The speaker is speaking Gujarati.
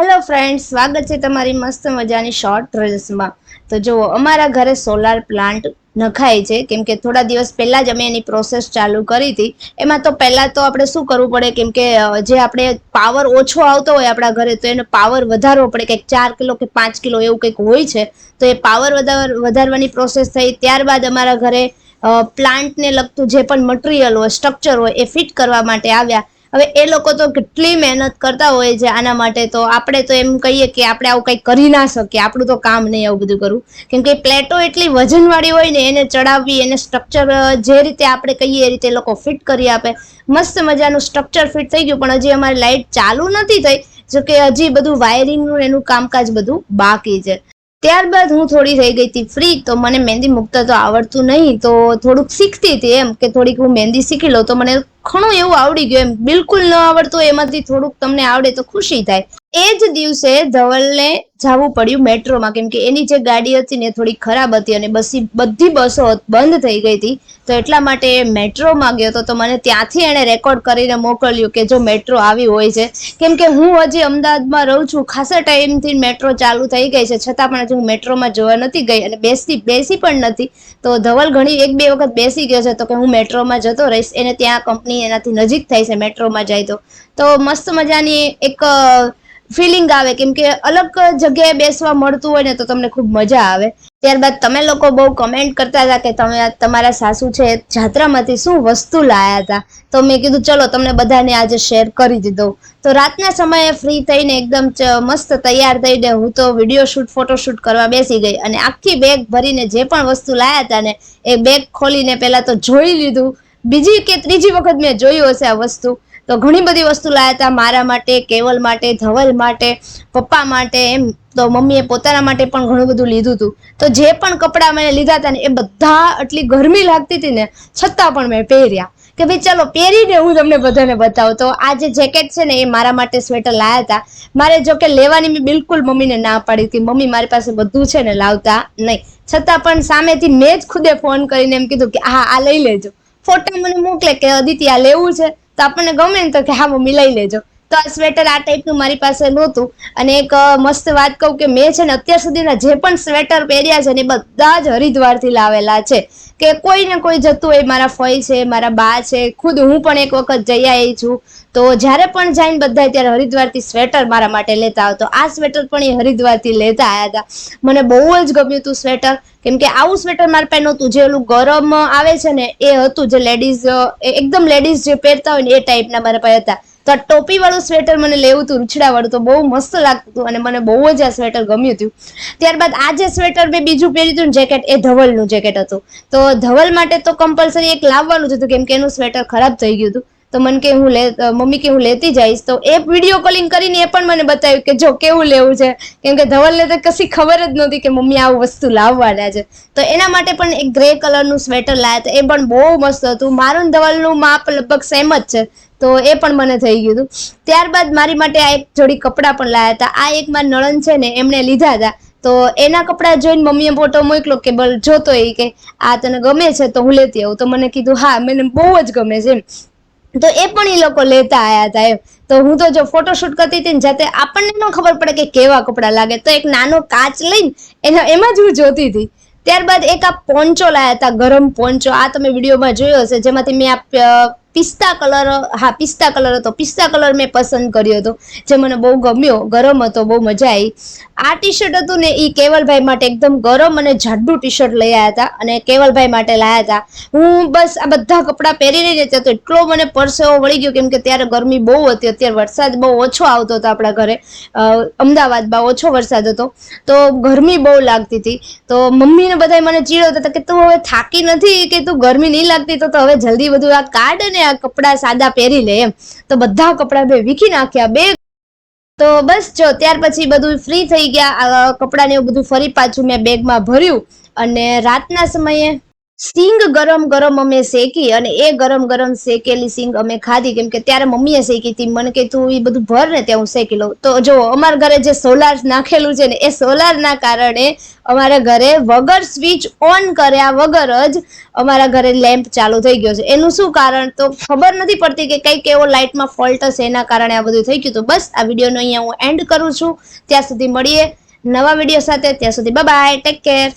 હેલો ફ્રેન્ડ સ્વાગત છે તમારી મસ્ત મજાની શોર્ટ રીલ્સમાં તો જુઓ, અમારા ઘરે સોલાર પ્લાન્ટ નખાય છે. કેમ કે થોડા દિવસ પહેલા જ અમે એની પ્રોસેસ ચાલુ કરી હતી. એમાં તો પહેલા તો આપણે શું કરવું પડે? કેમ કે જે આપણે પાવર ઓછો આવતો હોય આપણા ઘરે, તો એનો પાવર વધારવો પડે. કંઈક ચાર કિલો કે પાંચ કિલો એવું કંઈક હોય છે. તો એ પાવર વધારવાની પ્રોસેસ થઈ. ત્યારબાદ અમારા ઘરે પ્લાન્ટને લગતું જે પણ મટીરિયલ હોય સ્ટ્રક્ચર હોય, એ ફિટ કરવા માટે આવ્યા. હવે એ લોકો તો કેટલી મહેનત કરતા હોય છે આના માટે તો આપણે તો એમ કહીએ કે આપણે આવું કંઈ કરી ના શકીએ, આપણું તો કામ નહીં આવું બધું કરવું કેમ કે પ્લેટો એટલી વજનવાળી હોય ને એને ચડાવવી, એને સ્ટ્રક્ચર જે રીતે આપણે કહીએ એ રીતે લોકો ફિટ કરી આપે. મસ્ત મજાનું સ્ટ્રક્ચર ફિટ થઈ ગયું, પણ હજી અમારી લાઇટ ચાલુ નથી થઈ જો કે હજી બધું વાયરિંગનું એનું કામકાજ બધું બાકી છે. ત્યારબાદ હું થોડી થઈ ગઈ હતી ફ્રી તો મને મહેંદી મૂકતા તો આવડતું નહીં, તો થોડુંક શીખતી હતી એમ કે થોડીક હું મહેંદી શીખી લઉં, તો મને ઘણું એવું આવડી ગયું એમ. બિલકુલ ન આવડતું, એમાંથી થોડુંક તમને આવડે તો ખુશી થાય. એ જ દિવસે ધવલને જવું પડ્યું મેટ્રોમાં. કેમ કે એની જે ગાડી હતી ને થોડી ખરાબ હતી અને બસી, બધી બસો બંધ થઈ ગઈ હતી. તો એટલા માટે મેટ્રોમાં ગયો હતો. તો મને ત્યાંથી એણે રેકોર્ડ કરીને મોકલ્યું કે જો મેટ્રો આવી હોય છે. કેમ કે હું હજી અમદાવાદમાં રહું છું. ખાસા ટાઈમથી મેટ્રો ચાલુ થઈ ગઈ છે. છતાં પણ હજી હું મેટ્રોમાં જોવા નથી ગઈ અને બેસતી, બેસી પણ નથી. તો ધવલ ઘણી એક બે વખત બેસી ગયો છે. તો કે હું મેટ્રોમાં જતો રહીશ. એને ત્યાં કંપની એનાથી નજીક થાય છે મેટ્રોમાં જાય તો. તો મસ્ત મજાની એક ફિલિંગ આવે, કેમ કે અલગ જગ્યાએ બેસવા મળતું હોય ને તો તમને ખૂબ મજા આવે. ત્યારબાદ તમે લોકો બહુ કમેન્ટ કરતા હતા કે તમે તમારા સાસુ છે, જાત્રામાંથી શું વસ્તુ લાયા હતા? તો મેં કીધું, ચલો, તમને બધાને આજે શેર કરી દીધો. તો રાતના સમયે ફ્રી થઈને એકદમ મસ્ત તૈયાર થઈને હું તો વીડિયો શૂટ ફોટોશૂટ કરવા બેસી ગઈ અને આખી બેગ ભરીને જે પણ વસ્તુ લાયા હતા ને, એ બેગ ખોલીને પહેલાં તો જોઈ લીધું. બીજી કે ત્રીજી વખત મેં જોયું હશે આ વસ્તુ. તો ઘણી બધી વસ્તુ લાયા હતા મારા માટે, કેવલ માટે, ધવલ માટે, પપ્પા માટે, એમ તો મમ્મીએ પોતાના માટે પણ ઘણું બધું લીધું હતું. તો જે પણ કપડાં મેં લીધા હતા ને, એ બધા આટલી ગરમી લાગતી હતી ને, છતાં પણ મેં પહેર્યા. કે ભાઈ ચાલો, પહેરીને હું તમને બધાને બતાવું. તો આ જે જેકેટ છે ને, એ મારા માટે સ્વેટર લાયા હતા. મારે જો કે લેવાની મેં બિલકુલ મમ્મીને ના પાડી હતી. મમ્મી મારી પાસે બધું છે ને, લાવતા નહીં. છતાં પણ સામેથી મેં જ ખુદે ફોન કરીને એમ કીધું કે, હા, આ લઈ લેજો. ફોટા મને મોકલે કે, અદિતિ, આ લેવું છે? તો આપણને ગમે ને તો કે હા મમ્મી લઈ લેજો. તો આ સ્વેટર આ ટાઈપનું મારી પાસે નહોતું. અને એક મસ્ત વાત કહું કે મેં છે ને અત્યાર સુધીના જે પણ સ્વેટર પહેર્યા છે ને એ બધા જ હરિદ્વારથી લાવેલા છે. કે કોઈ ને કોઈ જતું હોય, મારા ફઈ છે, મારા બા છે, ખુદ હું પણ એક વખત જઈ આવી છું. તો જ્યારે પણ જઈને બધા ત્યારે હરિદ્વારથી સ્વેટર મારા માટે લેતા આવતો. આ સ્વેટર પણ એ હરિદ્વારથી લેતા આવ્યા હતા. મને બહુ જ ગમ્યું હતું સ્વેટર કેમ કે આવું સ્વેટર મારા પાસે નહોતું. જે ઓલું ગરમ આવે છે ને એ હતું. જે લેડીઝ એકદમ લેડીઝ જે પહેરતા હોય ને એ ટાઈપના મારા પાસે હતા. તો આ ટોપી વાળું સ્વેટર મને લેવું હતું રૂછડા વાળું તો બહુ મસ્ત લાગતું અને મને બહુ જ આ સ્વેટર ગમ્યું હતું. ત્યારબાદ આ જે સ્વેટર મેં બીજું પહેર્યું હતું જેકેટ, એ ધવલનું જેકેટ હતું. તો ધવલ માટે તો કમ્પલસરી એક લાવવાનું જ હતું, કેમ કે એનું સ્વેટર ખરાબ થઈ ગયું હતું. તો મને કે હું લે મમ્મી કે હું લેતી જઈશ. તો એ વીડિયો કોલિંગ કરીને એ પણ મને બતાવ્યું કે જો કેવું લેવું છે. કેમ કે ધવલને તો કશી ખબર જ નહોતી કે મમ્મી આવું વસ્તુ લાવવાના છે. તો એના માટે પણ એક ગ્રે કલરનું સ્વેટર લાયા તો એ પણ બહુ મસ્ત હતું. મારું ધવલનું માપ લગભગ સેમ જ છે. તો એ પણ મને થઈ ગયું હતું. ત્યારબાદ મારી માટે આ એક જોડી કપડાં પણ લાયા હતા. આ એક મારા નણંદ છે ને, એમણે લીધા હતા. તો એના કપડાં જોઈને મમ્મીએ ફોટો મોકલો કે બલ, જોતો એ કે, આ તને ગમે છે તો હું લેતી આવું. તો મને કીધું, હા, મને બહુ જ ગમે છે. એમ. તો એ પણ એ લોકો લેતા આયા હતા એમ. તો હું તો જો ફોટોશૂટ કરતી હતી ને જાતે આપણને ન ખબર પડે કે કેવા કપડાં લાગે. તો એક નાનો કાચ લઈને એના, એમાં જ હું જોતી હતી. ત્યારબાદ એક આ પોન્ચો લાયા હતા ગરમ પોન્ચો આ તમે વિડીયોમાં જોયો હશે. જેમાંથી મેં આ પિસ્તા કલર, હા, પિસ્તા કલર હતો. પિસ્તા કલર મેં પસંદ કર્યો હતો. જે મને બહુ ગમ્યો, ગરમ હતો, બહુ મજા આવી. આ ટી શર્ટ હતું ને એ કેવલભાઈ માટે એકદમ ગરમ અને જાડું ટી શર્ટ લઈ આવ્યા હતા અને કેવલભાઈ માટે લાયા હતા. હું બસ આ બધા કપડાં પહેરી રહી હતી, તો એટલો મને પરસેવો વળી ગયો કેમ કે ત્યારે ગરમી બહુ હતી. અત્યારે વરસાદ બહુ ઓછો આવતો હતો આપણા ઘરે. અમદાવાદમાં ઓછો વરસાદ હતો. તો ગરમી બહુ લાગતી હતી. તો મમ્મીને બધા મને ચીડવતા હતા કે તું હવે થાકી નથી કે તું ગરમી નહીં લાગતી, તો હવે જલ્દી બધું આ કાઢ અને કપડાં સાદા પહેરી લે એમ. તો બધા કપડાં બે વીખી નાખ્યા. બે તો બસ જો, ત્યાર પછી બધું ફ્રી થઈ ગયા. કપડાને એવું બધું ફરી પાછું મેં બેગમાં ભર્યું. અને રાતના સમયે સિંગ ગરમ ગરમ અમે શેકી અને એ ગરમ ગરમ શેકેલી સિંગ અમે ખાધી. કેમ કે ત્યારે મમ્મીએ શેકી હતી. મને કે તું એ બધું ભર ને ત્યાં હું શેકી લઉં. તો જો અમારા ઘરે જે સોલાર નાખેલું છે ને, એ સોલારના કારણે અમારા ઘરે વગર સ્વિચ ઓન કર્યા વગર જ અમારા ઘરે લેમ્પ ચાલુ થઈ ગયો છે. એનું શું કારણ? તો ખબર નથી પડતી કે કંઈક એવો લાઇટમાં ફોલ્ટ હશે એના કારણે આ બધું થઈ ગયું. તો બસ, આ વિડીયોનો અહીંયા હું એન્ડ કરું છું. ત્યાં સુધી મળીએ નવા વીડિયો સાથે. ત્યાં સુધી બાય ટેક કેર